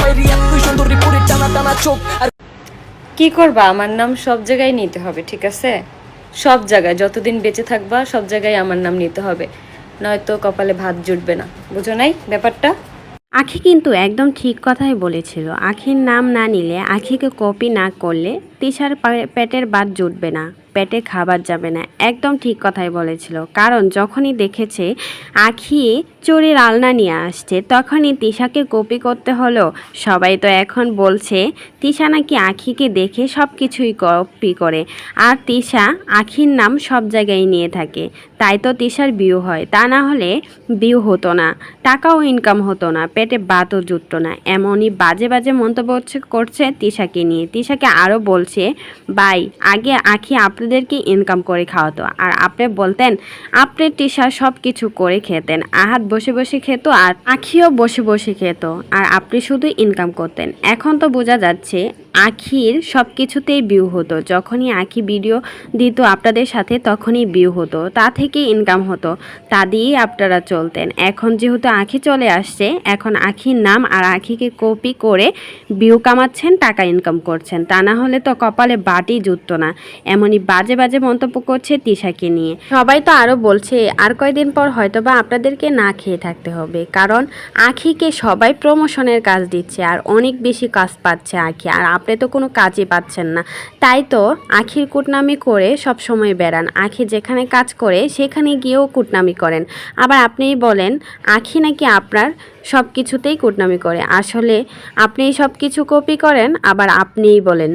খাইছে মাইরি সুন্দরী পুরি টানা টানা চোখ। আর কি করবা? আমার নাম সব জায়গায় নিতে হবে ঠিক আছে? সব জায়গায় যতদিন বেঁচে থাকবা সব জায়গায় আমার নাম নিতে হবে। নয়তো কপালে ভাত জুটবে না। বুঝো নাই ব্যাপারটা? আখি কিন্তু একদম ঠিক কথাই বলেছিল। আখির নাম না নিলে আখিকে কপি না করলে তিশার পেটের বাদ জুটবে না, পেটে খাবার যাবে না, একদম ঠিক কথাই বলেছিল। কারণ যখনই দেখেছে আখি চুরির আলনা নিয়ে আসছে, তখনই তিশাকে কপি করতে হলো। সবাই তো এখন বলছে, তিশা নাকি আখিকে দেখে সব কিছুই কপি করে। আর তিশা আখির নাম সব জায়গায় নিয়ে থাকে। তাই তো তিশার বিয়ে হয়। তা না হলে বিয়ে হতো না, টাকাও ইনকাম হতো না, পেটে বাতও জুটতো না। এমনই বাজে বাজে মন্তব্য করছে তিশাকে নিয়ে। তিশাকে আরও বলছে ভাই, আগে আখি আপনাদেরকে ইনকাম করে খাওয়াতো। আর আপনি বলতেন, আপনি টিশা সব কিছু করে খেতেন। আহাত বসে বসে খেত আর আখিও বসে বসে খেত। আর আপনি শুধু ইনকাম করতেন। এখন তো বোঝা যাচ্ছে আখির সব কিছুতেই বিউ হতো। যখনই আখি ভিডিও দিত আপনাদের সাথে, তখনই বিউ হতো। তা থেকে ইনকাম হতো। তা দিয়েই আপনারা চলতেন। এখন যেহেতু আখি চলে আসছে, এখন আখির নাম আর আখিকে কপি করে বিউ কামাচ্ছেন, টাকা ইনকাম করছেন। তা না হলে তো কপালে বাটি জুটতো না। এমনই বাজে বাজে মন্তব্য করছে তিশাকে নিয়ে। সবাই তো আরও বলছে, আর কয়দিন পর হয়তোবা আপনাদেরকে না খেয়ে থাকতে হবে। কারণ আখিকে সবাই প্রমোশনের কাজ দিচ্ছে আর অনেক বেশি কাজ পাচ্ছে আখি। আর আপনি তো কোনো কাজই পাচ্ছেন না। তাই তো আখির কুটনামি করে সব সময় বেড়ান। আখি যেখানে কাজ করে, সেখানে গিয়েও কুটনামি করেন। আবার আপনিই বলেন, আখি নাকি আপনার সব কিছুতেই কুটনামি করে। আসলে আপনি সব কিছু কপি করেন, আবার আপনিই বলেন।